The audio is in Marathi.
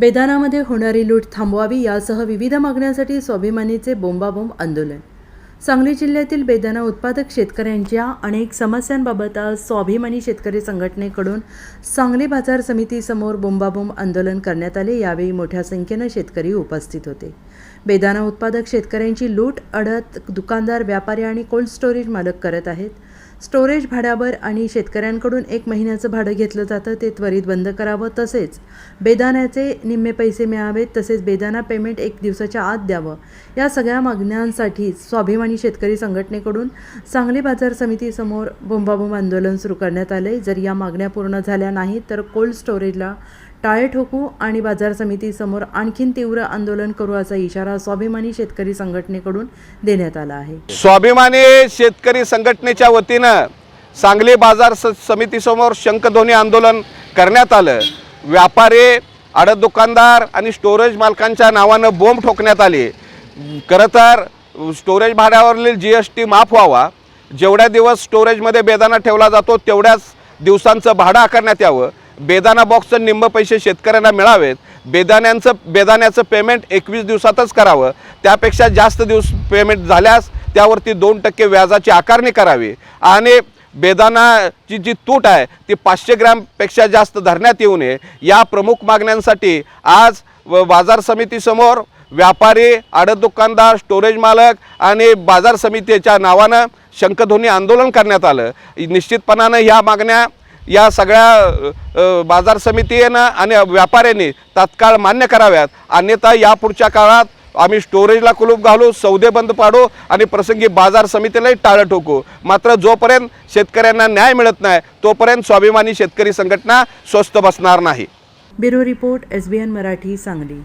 बेदानामध्ये होणारी लूट थांबवावी यासह विविध मागण्यांसाठी स्वाभिमानीचे बोंबाबोंब आंदोलन. सांगली जिल्ह्यातील बेदाना उत्पादक शेतकऱ्यांच्या अनेक समस्यांबाबत आज स्वाभिमानी शेतकरी संघटनेकडून सांगली बाजार समितीसमोर बोंबाबोंब आंदोलन करण्यात आले. यावेळी मोठ्या संख्येनं शेतकरी उपस्थित होते. बेदाना उत्पादक शेतकऱ्यांची लूट अडत दुकानदार व्यापारी आणि कोल्ड स्टोरेज मालक करत आहेत. स्टोरेज भाड्यावर आणि शेतकऱ्यांकडून एक महिन्याचं भाडं घेतलं जातं ते त्वरित बंद करावं तसेच बेदाण्याचे निम्मे पैसे मिळावेत तसेच बेदाना पेमेंट एक दिवसाच्या आत द्यावं. या सगळ्या मागण्यांसाठी स्वाभिमानी शेतकरी संघटनेकडून सांगली बाजार समितीसमोर बोंबाबोंब आंदोलन सुरू करण्यात आलं आहे जर या मागण्या पूर्ण झाल्या नाहीत तर कोल्ड स्टोरेजला टाळे ठोकू आणि बाजार समितीसमोर आणखीन तीव्र आंदोलन करू असा इशारा स्वाभिमानी शेतकरी संघटनेकडून देण्यात आला आहे. स्वाभिमानी शेतकरी संघटनेच्या वतीनं सांगली बाजार स समितीसमोर शंखध्वनी आंदोलन करण्यात आलं. व्यापारी आडत दुकानदार आणि स्टोरेज मालकांच्या नावानं बोंब ठोकण्यात आले. खरं तर स्टोरेज भाड्यावरील जी एस टी माफ व्हावा. जेवढ्या दिवस स्टोरेजमध्ये बेदाना ठेवला जातो तेवढ्याच दिवसांचं भाडं आकारण्यात यावं. बेदाना बॉक्सचं निम्ब पैसे शेतकऱ्यांना मिळावेत. बेदाण्यांचं बेदाण्याचं पेमेंट एकवीस दिवसातच करावं. त्यापेक्षा जास्त दिवस पेमेंट झाल्यास त्यावरती दोन टक्के व्याजाची आकारणी करावी. आणि बेदानाची जी तूट आहे ती पाचशे ग्रॅमपेक्षा जास्त धरण्यात येऊ नये. या प्रमुख मागण्यांसाठी आज व बाजार समितीसमोर व्यापारी आडत दुकानदार स्टोरेज मालक आणि बाजार समितीच्या नावानं शंखध्वनी आंदोलन करण्यात आलं. निश्चितपणानं ह्या मागण्या या सगळ्या बाजार समितीनं आणि व्यापाऱ्यांनी तात्काळ मान्य कराव्यात. अन्यथा यापुढच्या काळात आम्ही स्टोरेजला कुलूप घालू सौदे बंद पाडू आणि प्रसंगी बाजार समितीलाही टाळं ठोकू. मात्र जोपर्यंत शेतकऱ्यांना न्याय मिळत नाही तोपर्यंत स्वाभिमानी शेतकरी संघटना स्वस्थ बसणार नाही. Bureau report S Marathi Sangli.